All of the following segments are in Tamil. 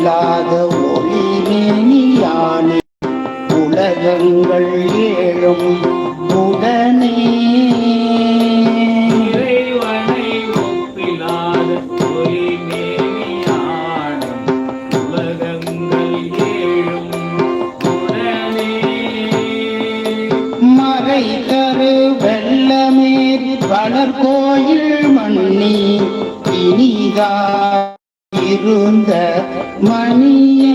ஒப்பிலாத ஒளிமேனியானே உலகங்கள் ஏழும் உடனே. இறைவனை ஒப்பிலாத ஒளிமேனியாடும் உலகங்கள் ஏழும் உடனே. மறை தரு வெள்ளமேறி வளர் கோயில் மண்ணி இனிதா இருந்த மணியை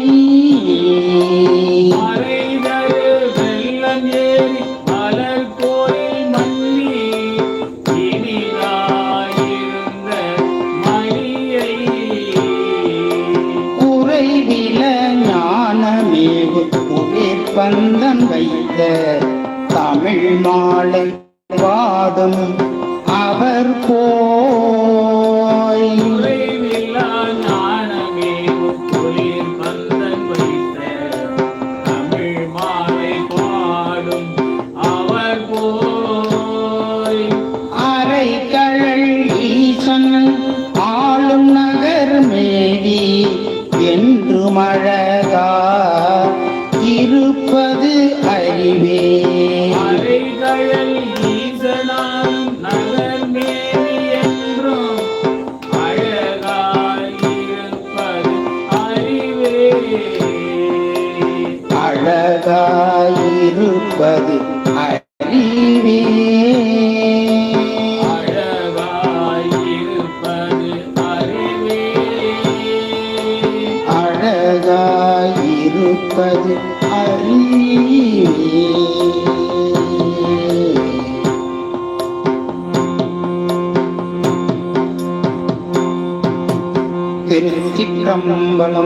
பந்தன் வைத்த தமிழ் மாலை பாடும் அவர் போய் மழகா இருப்பது அறிவே. அழகாயிருப்பது அறிவே. அழகாயிருப்பது அறிவே திருச்சிற்றம்பலம்